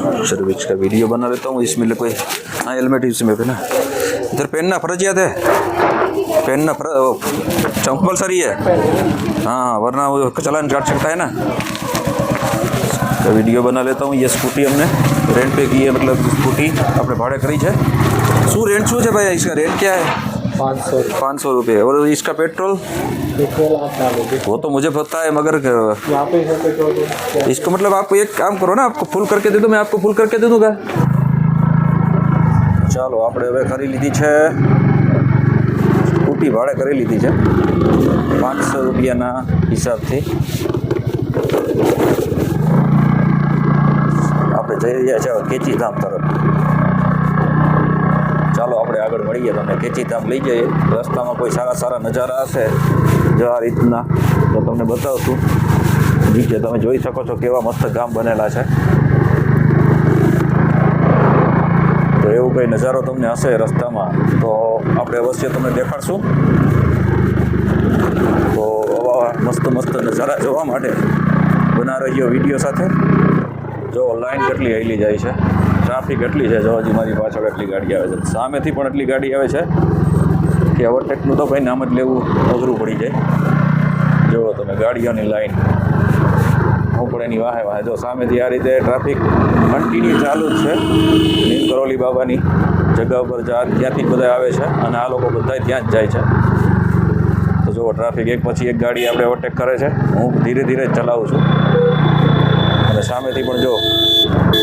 Service का video बना लेता हूँ, इसमें कोई हाँ हेलमेट इसमें ना। इधर पहनना फर्जियात है? पहनना कंपलसरी है। हाँ वरना वो चलान काट सकता है ना। तो वीडियो बना लेता हूँ, ये स्कूटी हमने रेंट पे की है मतलब स्कूटी अपने भाड़े करी है। शू रेंट शू है भाई, इसका रेंट क्या है? पाँच सौ पाँच सौ रुपये और इसका पेट्रोल पेट्रोल आप डालोगे वो तो मुझे पता है मगर यहाँ पे है पेट्रोल इसको मतलब आप एक काम करो ना आपको ફૂલ કરકે દે દો मैं आपको ફૂલ કરકે દे दूंगा ચાલો આપણે હવે કરી લીધી છે સ્કૂટી ભાડે કરી લીધી છે પાંચસો રૂપિયાના હિસાબથી આપણે જઈ રહ્યા છીએ હવે કેચીધામ તરફ ચાલો આપણે આગળ મળીએ તમે તમને તાપ લઈ જઈએ. રસ્તામાં કોઈ સારા સારા નજારા હશે? જો આ રીતના, તો તમને બતાવશું. નીચે તમે જોઈ શકો છો કેવા મસ્ત ગામ બનેલા છે. તો એવું કંઈ નજારો તમને હશે રસ્તામાં, તો આપણે અવશ્ય તમને દેખાડશું. તો આવા મસ્ત મસ્ત નજારા જોવા માટે બના રહ્યો વીડિયો સાથે. જો લાઈન કેટલી હેલી જાય છે. ટ્રાફિક એટલી છે, જો મારી પાછળ એટલી ગાડી આવે છે. સામેથી પણ એટલી ગાડી આવે છે કે ઓવરટેકનું તો ભાઈ નામ જ લેવું અઘરું પડી જાય. જુઓ તમે, ગાડીઓની લાઈન. હું પણ એની વાહે વાહે, જો સામેથી આ રીતે ટ્રાફિક કન્ટિન્યુ ચાલુ જ છે. નીમ કરોલી બાબાની જગ્યા ઉપર ત્યાંથી બધા આવે છે અને આ લોકો બધા ત્યાં જ જાય છે. તો જુઓ, ટ્રાફિક એક પછી એક ગાડી આપણે ઓવરટેક કરે છે. હું ધીરે ધીરે જ ચલાવું છું. અને સામેથી પણ જો,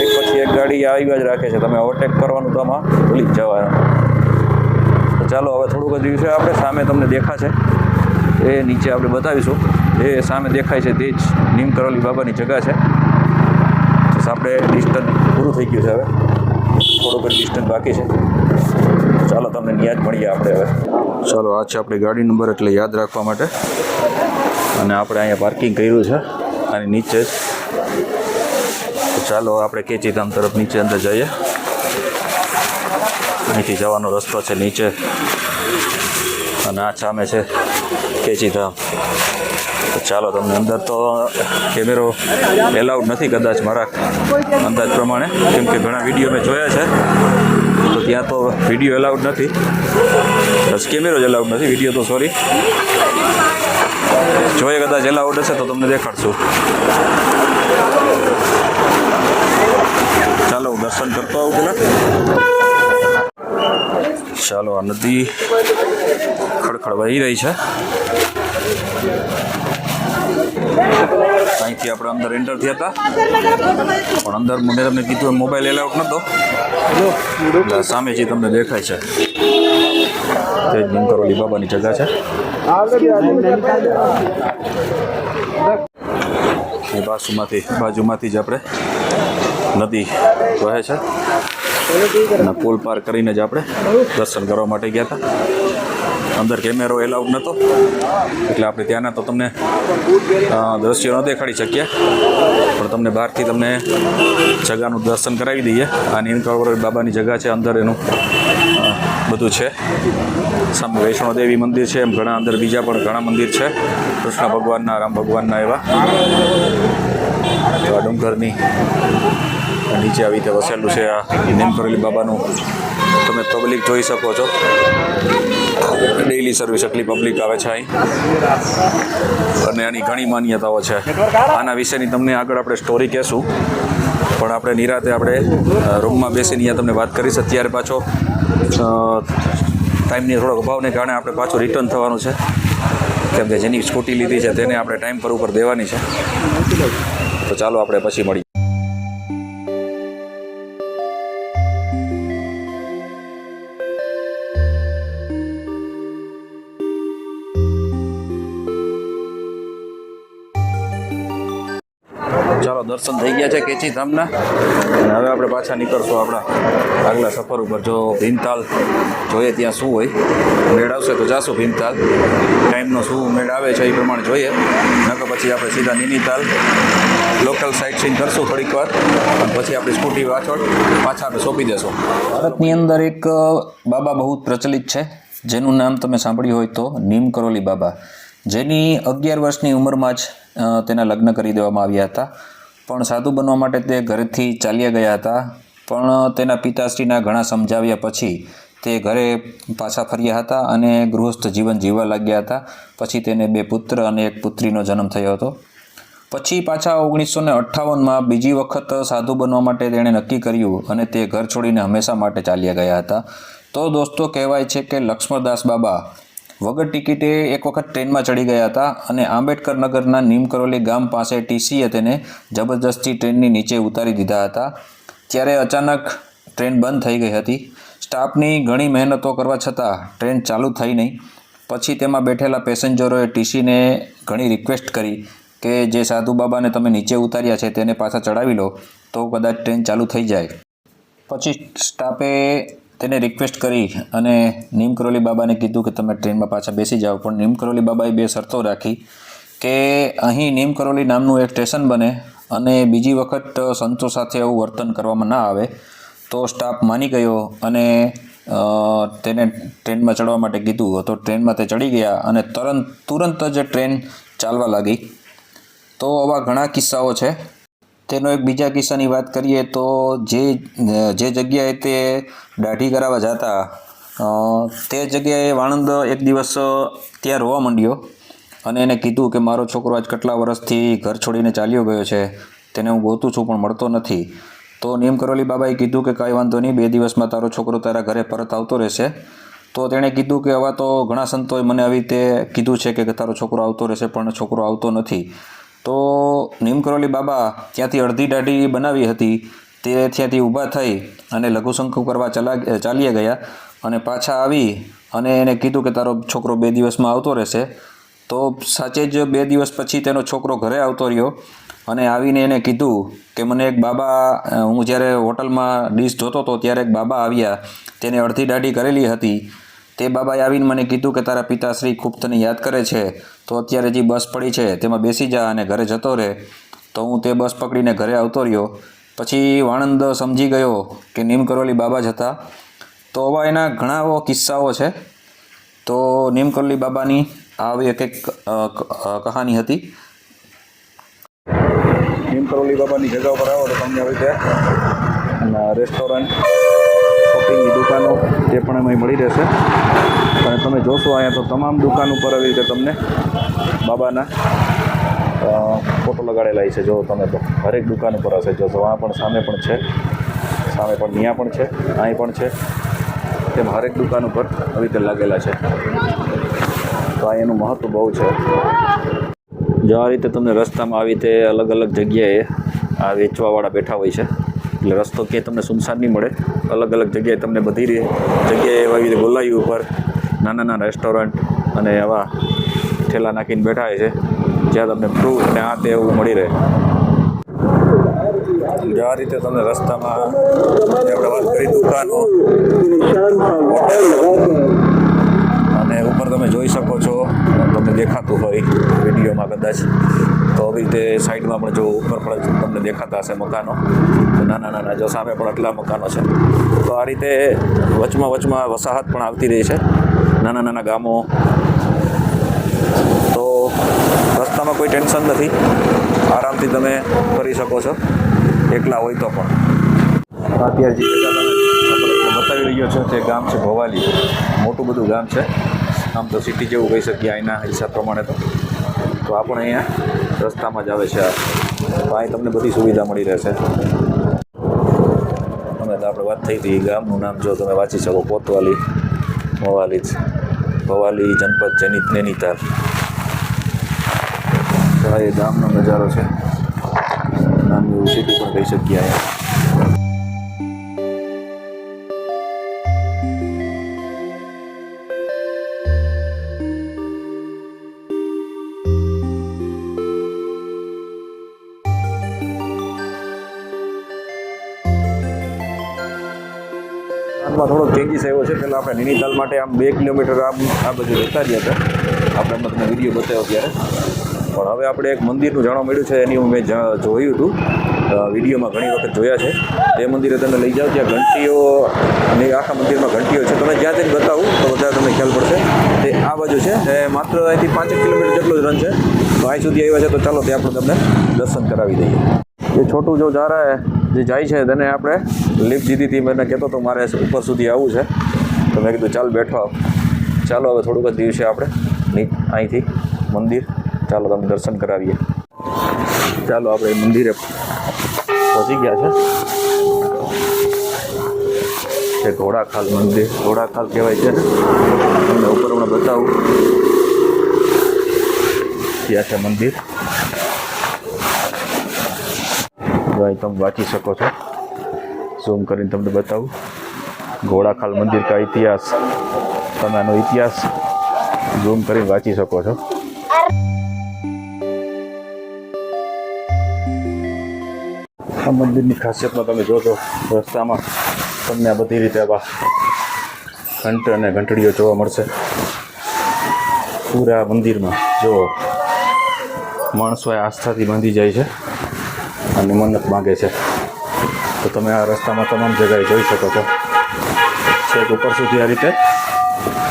એક પછી એક ગાડી આવ્યા જ રાખે છે. તમે ઓવરટેક કરવાનું તો આમાં ભૂલી જ તો ચાલો, હવે થોડુંક જ દિવસે આપણે સામે તમને દેખાશે. એ નીચે આપણે બતાવીશું. એ સામે દેખાય છે તે જ નીમ કરોલી બાબાની જગા છે. આપણે ડિસ્ટન્સ પૂરું થઈ ગયું છે હવે. થોડુંક ડિસ્ટન્સ બાકી છે. ચાલો, તમને યાદ મળીએ આપણે હવે. ચાલો, આ છે આપણી ગાડી નંબર એટલે યાદ રાખવા માટે. અને આપણે અહીંયા પાર્કિંગ કર્યું છે. આની નીચે જ ચાલો આપણે કેચીધામ તરફ નીચે અંદર જઈએ. અહીંથી જવાનો રસ્તો છે નીચે. અને આ સામે છે કેચીધામ. તો ચાલો તમને અંદર તો કેમેરો એલાઉડ નથી કદાચ મારા અંદાજ પ્રમાણે, કેમ કે ઘણા વીડિયો મેં જોયા છે. તો ત્યાં તો વીડિયો એલાઉડ નથી. બસ કેમેરો જ એલાઉડ નથી, વીડિયો તો સોરી જોઈએ કદાચ એલાઉડ હશે તો તમને દેખાડશું. દર્શન કરતો આવું પેલા ચાલો, આ નદી ખડખડ વહી રહી છે. અહીંથી આપણે અંદર એન્ટર થયા હતા. પણ અંદર મેં તમને કીધું મોબાઈલ એલાઉટ નહોતો એટલે સામે જે તમને દેખાય છે, તે નિમકરોલી બાબાની જગા છે. બાજુમાંથી બાજુમાંથી જ આપણે નદી વહે છે. અને પુલ પાર કરીને જ આપણે દર્શન કરવા માટે ગયા હતા. અંદર કેમેરો એલાઉડ નહોતો એટલે આપણે ત્યાંના તો તમને દ્રશ્યો ન દેખાડી શક્યા પણ તમને બહારથી તમને જગાનું દર્શન કરાવી દઈએ. આ નીલકંઠ બાબાની જગા છે, અંદર એનું બધું છે. સામે વૈષ્ણોદેવી મંદિર છે, એમ ઘણા અંદર બીજા પણ ઘણા મંદિર છે. કૃષ્ણ ભગવાનના, રામ ભગવાનના એવા. એવા ડુંગરની નીચે આવી રીતે વસેલું છે આ નીમકરેલી બાબાનું. તમે પબ્લિક જોઈ શકો છો. ડેઇલી સર્વિસ એટલી પબ્લિક આવે છે અહીં. અને આની ઘણી માન્યતાઓ છે. આના વિશેની તમને આગળ આપણે સ્ટોરી કહેશું. પણ આપણે નિરાતે આપણે રૂમમાં બેસીને અહીંયા તમને વાત કરીશ અત્યારે પાછો. ટાઈમની થોડોક અભાવને કારણે આપણે પાછું રિટર્ન થવાનું છે. કેમ કે જેની સ્કૂટી લીધી છે તેને આપણે ટાઈમ પર ઉપર દેવાની છે. તો ચાલો આપણે પછી મળીએ. ચાલો, દર્શન થઈ ગયા છે કેચી ધામના અને હવે આપણે પાછા નીકળશું આપણા આગલા સફર ઉપર. જો ભીમતાલ જોઈએ ત્યાં શું હોય. મેળ આવશે તો જાશું ભીમતાલ. ટાઈમનો શું મેળ આવે છે એ પ્રમાણે જોઈએ. નકર પછી આપણે સીધા નિનીતાલ લોકલ સાઇટ સીન કરશું થોડીક વાર. પછી આપણી સ્કૂટી પાછળ પાછા આપણે સોંપી દેશું. ભારતની અંદર એક બાબા બહુ પ્રચલિત છે. જેનું નામ તમે સાંભળ્યું હોય તો નીમ કરોલી બાબા. જેની અગિયાર વર્ષની ઉંમરમાં જ તેના લગ્ન કરી દેવામાં આવ્યા હતા. પણ સાધુ બનવા માટે તે ઘરેથી ચાલ્યા ગયા હતા. પણ તેના પિતાશ્રીના ઘણા સમજાવ્યા પછી તે ઘરે પાછા ફર્યા હતા અને ગૃહસ્થ જીવન જીવવા લાગ્યા હતા. પછી તેને બે પુત્ર અને એક પુત્રીનો જન્મ થયો હતો. પછી પાછા ઓગણીસો ને અઠ્ઠાવનમાં બીજી વખત સાધુ બનવા માટે તેણે નક્કી કર્યું અને તે ઘર છોડીને હંમેશા માટે ચાલ્યા ગયા હતા. તો દોસ્તો, કહેવાય છે કે લક્ષ્મણદાસ બાબા વગર ટિકિટે એક વખત ટ્રેનમાં ચડી ગયા હતા અને આંબેડકર નગરના નીમકરોલી ગામ પાસે ટીસીએ તેને જબરજસ્તી ટ્રેનની નીચે ઉતારી દીધા હતા. ત્યારે અચાનક ટ્રેન બંધ થઈ ગઈ હતી. સ્ટાફની ઘણી મહેનતો કરવા છતાં ટ્રેન ચાલુ થઈ નહીં. પછી તેમાં બેઠેલા પેસેન્જરોએ ટીસીને ઘણી રિક્વેસ્ટ કરી કે જે સાધુ બાબાને તમે નીચે ઉતાર્યા છે તેને પાછા ચડાવી લો, તો કદાચ ટ્રેન ચાલુ થઈ જાય. પછી સ્ટાફે તેને રિક્વેસ્ટ કરી અને નીમકરોલી બાબાને કીધું કે તમે ટ્રેનમાં પાછા બેસી જાઓ. પણ નીમકરોલી બાબાએ બે શરતો રાખી કે અહીં નીમકરોલી નામનું એક સ્ટેશન બને અને બીજી વખત સંતો સાથે એવું વર્તન કરવામાં ના આવે. તો સ્ટાફ માની ગયો અને તેને ટ્રેનમાં ચડવા માટે કીધું. તો ટ્રેનમાં તે ચડી ગયા અને તરંત તુરંત જ ટ્રેન ચાલવા લાગી. તો આવા ઘણા કિસ્સાઓ છે. તેનો એક બીજા કિસ્સાની વાત કરીએ તો જે જે જગ્યાએ તે દાઢી કરાવવા જતા તે જગ્યાએ વાણંદ એક દિવસ ત્યાં રોવા માંડ્યો અને એને કીધું કે મારો છોકરો આજ કેટલા વર્ષથી ઘર છોડીને ચાલ્યો ગયો છે, તેને હું ગોતું છું પણ મળતો નથી. તો નિયમ કરોલી બાબાએ કીધું કે કાંઈ વાંધો નહીં, બે દિવસમાં તારો છોકરો તારા ઘરે પરત આવતો રહેશે. તો તેણે કીધું કે હવે તો ઘણા સંતોએ મને આવી રીતે કીધું છે કે તારો છોકરો આવતો રહેશે પણ છોકરો આવતો નથી. તો નીમકરોલી બાબા ત્યાંથી અડધી દાઢી બનાવી હતી. તે ત્યાંથી ઊભા થઈ અને લઘુશંકુ કરવા ચલા ચાલ્યા ગયા અને પાછા આવી અને એને કીધું કે તારો છોકરો બે દિવસમાં આવતો રહેશે. તો સાચે જ બે દિવસ પછી તેનો છોકરો ઘરે આવતો રહ્યો અને આવીને એને કીધું કે મને એક બાબા હું જ્યારે હોટલમાં ડીશ જોતો હતો ત્યારે એક બાબા આવ્યા. તેને અડધી દાઢી કરેલી હતી. તે બાબાએ આવીને મને કીધું કે તારા પિતાશ્રી ખૂબ તને યાદ કરે છે, તો અત્યારે જે બસ પડી છે તેમાં બેસી જા અને ઘરે જતો રહે. તો હું તે બસ પકડીને ઘરે આવતો રહ્યો. પછી વાણંદ સમજી ગયો કે નીમકરોલી બાબા જ હતા. તો આવા એના ઘણા કિસ્સાઓ છે. તો નીમકરોલી બાબાની આવી એક એક કહાની હતી. નીમકરોલી બાબાની જગ્યા ઉપર આવો તો તમને આવી રીતે રેસ્ટોરન્ટ શોપિંગની દુકાનો તે પણ એમાં મળી રહેશે. અને તમે જોશો અહીંયા તો તમામ દુકાન ઉપર આવી રીતે તમને બાબાના ફોટો લગાડેલા છે. જો તમે તો હરેક દુકાન ઉપર હશે. જો આ પણ સામે પણ છે. સામે પણ ત્યાં પણ છે. અહીં પણ છે. તેમ હરેક દુકાન ઉપર આવી રીતે લાગેલા છે. તો આ એનું મહત્ત્વ બહુ છે. જો આ રીતે તમને રસ્તામાં આવી રીતે અલગ અલગ જગ્યાએ આ વેચવાવાળા બેઠા હોય છે. એટલે રસ્તો ક્યાંય તમને સુમસાન નહીં મળે. અલગ અલગ જગ્યાએ તમને બધી જગ્યાએ એવી રીતે ગોલાઈ ઉપર નાના નાના રેસ્ટોરન્ટ અને એવા ઠેલા નાખીને બેઠા છે, જ્યાં તમને ફ્રૂટ ને આ તે એવું મળી રહે. આ રીતે તમને રસ્તામાં આપણે અને ઉપર તમે જોઈ શકો છો, તમને દેખાતું હોય વિડીયોમાં કદાચ. તો આવી રીતે સાઈડમાં પણ જો ઉપર પણ તમને દેખાતા હશે મકાનો. તો નાના નાના જો સામે પણ આટલા મકાનો છે. તો આ રીતે વચમાં વચમાં વસાહત પણ આવતી રહી છે. નાના નાના ગામો. તો રસ્તામાં કોઈ ટેન્શન નથી. આરામથી તમે કરી શકો છો. એકલા હોય તો પણ. અત્યારે જે બતાવી રહ્યો છે તે ગામ છે ભવાલી. મોટું બધું ગામ છે. આમ તો સિટી જેવું કહી શકીએ અહીંના હિસાબ પ્રમાણે તો. તો આ પણ અહીંયા રસ્તામાં જ આવે છે તો અહીં તમને બધી સુવિધા મળી રહેશે. અમે તો આપણે વાત થઈ હતી, ગામનું નામ જો તમે વાંચી શકો, કોતવાલી. મોવાલી છે. ભવાલી જનપદ જનિત નૈનીતાલ. તો આ ગામનો નજારો છે. નાનું એવું સિટી પણ કહી શકીએ વાપી આવ્યો છે પહેલાં આપણે નૈનીતાલ માટે આમ બે કિલોમીટર આમ આ બધું જતા રહ્યા હતા. આપણે તમને વીડિયો બતાવ્યો ત્યારે. પણ હવે આપણે એક મંદિરનું જાણવા મળ્યું છે, એની હું મેં જોયું હતું. વિડીયોમાં ઘણી વખત જોયા છે. તે મંદિરે તમે લઈ જાઓ, ત્યાં ઘંટીઓ અને આખા મંદિરમાં ઘંટીઓ છે. તમે જ્યાં જઈને બતાવું, તો બધા તમને ખ્યાલ પડશે. તે આ બાજુ છે. એ માત્ર અહીંથી પાંચેક કિલોમીટર જેટલો જ રન છે. તો સુધી આવ્યા છે, તો ચાલો ત્યાં આપણે તમને દર્શન કરાવી દઈએ. એ છોટું જો જા રહા હે જે જાય છે. તેને આપણે લિફ્ટ દીધી હતી. મને કહેતો તો મારે ઉપર સુધી આવવું છે. તો મેં કીધું, ચાલ બેઠો ચાલો, હવે થોડુંક જ દિવસે આપણે અહીંથી મંદિર. ચાલો, તમને દર્શન કરાવીએ. ચાલો, આપણે મંદિરે પહોંચી ગયા છે. છે ઘોડાખાલ મંદિર. ઘોડાખાલ કહેવાય છે. તમને ઉપર હમણાં બતાવું. ત્યાં છે મંદિર. જો અહીં તમે વાંચી શકો છો. ઝૂમ કરીને તમને બતાવું. ઘોડાખાલ મંદિર કા ઇતિહાસ તમે આનો ઇતિહાસ. ઝૂમ કરીને વાંચી શકો છો. આ મંદિરની ખાસિયતમાં તમે જોજો, રસ્તામાં તમને આ બધી રીતે આવા ઘંટ અને ઘંટડીઓ જોવા મળશે. પૂરા મંદિરમાં જો માણસો આસ્થાથી બાંધી જાય છે. અને મન્નત માગે છે. તો તમે આ રસ્તામાં તમામ જગ્યાએ જોઈ શકો છો. છેક ઉપર સુધી આ રીતે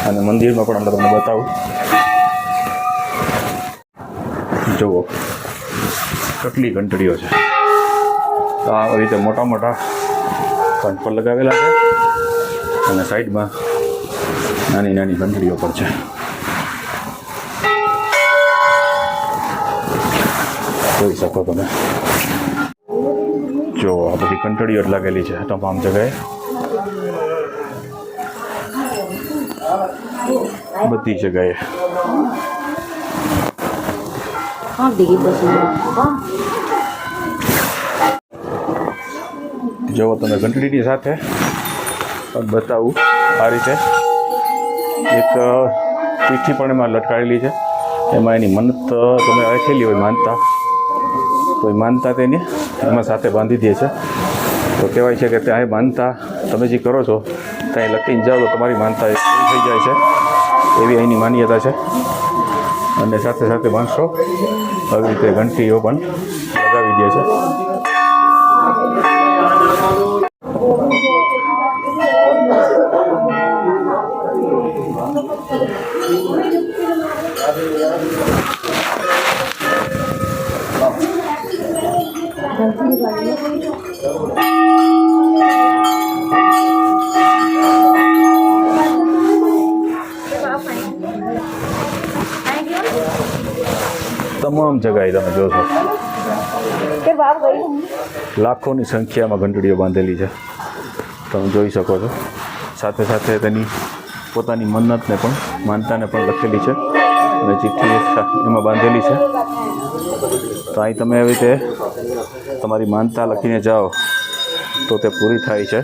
અને મંદિરમાં પણ અમે તમને બતાવું. જુઓ, કેટલી ઘંટડીઓ છે. તો આ રીતે મોટા મોટા કંઠ લગાવેલા છે અને સાઈડમાં નાની નાની ઘંટડીઓ પણ છે. જોઈ શકો તમે. જો, આ બધી કંટળીઓ જ લાગેલી છે. તમામ જગ્યાએ બધી જગ્યાએ. જુઓ તમે ઘંટડીની સાથે. બતાવું આ રીતે. એક પીઠી પણ એમાં લટકાવેલી છે. એમાં એની મન્નત, તમે રાખેલી હોય માનતા. તો એ માનતા તેની? એમાં સાથે બાંધી દે છે. તો કહેવાય છે કે ત્યાં માનતા તમે જે કરો છો, ત્યાં લખીને જાઓ તો તમારી માનતા થઈ જાય છે. એવી અહીંની માન્યતા છે. અને સાથે સાથે માણસો આવી રીતે ઘંટીઓ પણ લગાવી દે છે. તમામ જગ્યાએ તમે જોશો. લાખોની સંખ્યામાં ઘંટડીઓ બાંધેલી છે. તમે જોઈ શકો છો. સાથે સાથે તેની પોતાની મન્નતને પણ, માનતાને પણ લખેલી છે અને ચિઠ્ઠી એમાં બાંધેલી છે. તો અહીં તમે એવી રીતે તમારી માનતા લખીને જાઓ તો તે પૂરી થાય છે.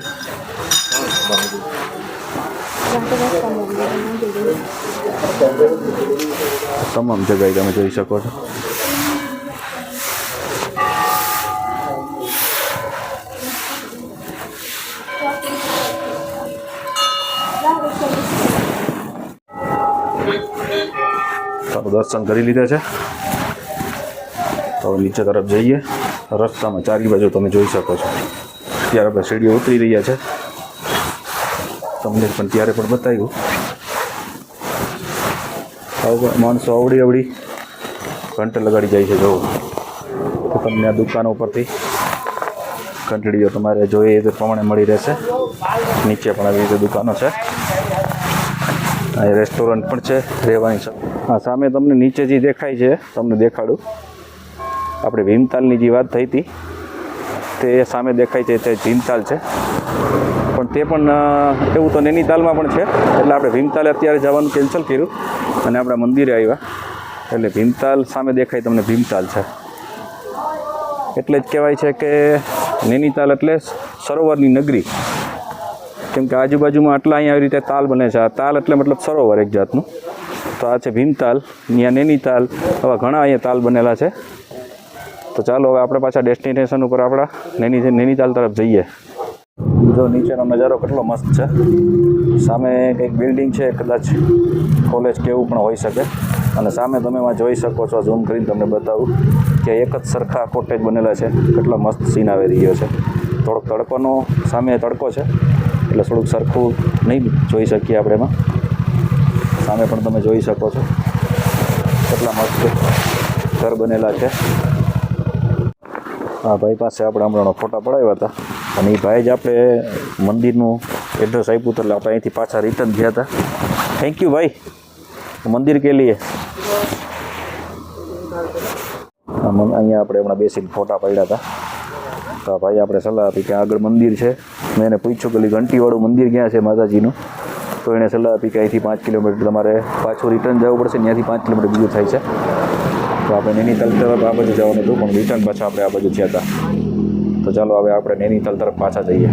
તમામ જગ્યાએ તમે જોઈ શકો છો. દર્શન કરી લીધા છે. તો નીચે તરફ જઈએ. રસ્તામાં ચારી બાજુ તમે જોઈ શકો છો. ત્યારે આપણે સીડીઓ ઉતરી રહ્યા છે. તમને પણ ત્યારે પણ બતાવ્યું. માણસો અવડી અવડી ઘંટ લગાડી જાય છે, જો. તમને આ દુકાનો ઉપરથી ઘંટડીઓ તમારે જોઈએ તે પ્રમાણે મળી રહેશે. નીચે પણ આવી રીતે દુકાનો છે. રેસ્ટોરન્ટ પણ છે, રહેવાની છે. હા સામે તમને નીચે જે દેખાય છે, તમને દેખાડું. આપણે ભીમતાલની જે વાત થઈ હતી, તે સામે દેખાય છે, તે ભીમતાલ છે. પણ તે પણ એવું તો નૈનીતાલમાં પણ છે. એટલે આપણે ભીમતાલે અત્યારે જવાનું કેન્સલ કર્યું અને આપણે મંદિરે આવ્યા. એટલે ભીમતાલ સામે દેખાય તમને ભીમતાલ છે. એટલે જ કહેવાય છે કે નૈનીતાલ એટલે સરોવરની નગરી. કેમ કે આજુબાજુમાં આટલા અહીંયા આવી રીતે તાલ બને છે. આ તાલ એટલે મતલબ સરોવર એક જાતનું. તો આ છે ભીમતાલ અહીંયા નૈનીતાલ, આવા ઘણા અહીંયા તાલ બનેલા છે. તો ચાલો હવે આપણે પાછા ડેસ્ટિનેશન ઉપર આપણા નૈની નૈનીતાલ તરફ જઈએ. જો નીચેનો નજારો કેટલો મસ્ત છે. સામે કંઈક બિલ્ડિંગ છે, કદાચ કોલેજ કે એવું પણ હોઈ શકે. અને સામે તમે એમાં જોઈ શકો છો, ઝૂમ કરીને તમને બતાવું કે એક જ સરખા કોટેજ બનેલા છે. કેટલો મસ્ત સીન આવી રહ્યો છે. થોડોક તડકોનો સામે તડકો છે, એટલે થોડુંક સરખું નહીં જોઈ શકીએ આપણે એમાં. સામે પણ તમે જોઈ શકો છો કેટલા મસ્ત ઘર બનેલા છે. હા ભાઈ પાસે આપણે હમણાં ફોટા પડાવ્યા હતા. અને એ ભાઈ જ આપણે મંદિરનું એડ્રેસ આપ્યું એટલે આપણે અહીંથી પાછા રિટર્ન થયા હતા. થેન્ક યુ ભાઈ. મંદિર કે લીએ. અહીંયા આપણે હમણાં બેસીને ફોટા પાડ્યા હતા. તો ભાઈ આપણે સલાહ આપી કે આગળ મંદિર છે. મેં એને પૂછ્યું કે ઘંટીવાળું મંદિર ક્યાં છે માતાજીનું? તો એણે સલાહ આપી કે અહીંથી પાંચ કિલોમીટર તમારે પાછું રિટર્ન જવું પડશે ત્યાંથી પાંચ કિલોમીટર બીજું થાય છે. તો આપણે એની તરફ આ બાજુ જવાનું હતું, પણ રિટર્ન પાછા આપણે આ બાજુ થયા હતા. તો ચાલો હવે આપણે નૈનીતાલ તરફ પાછા જઈએ.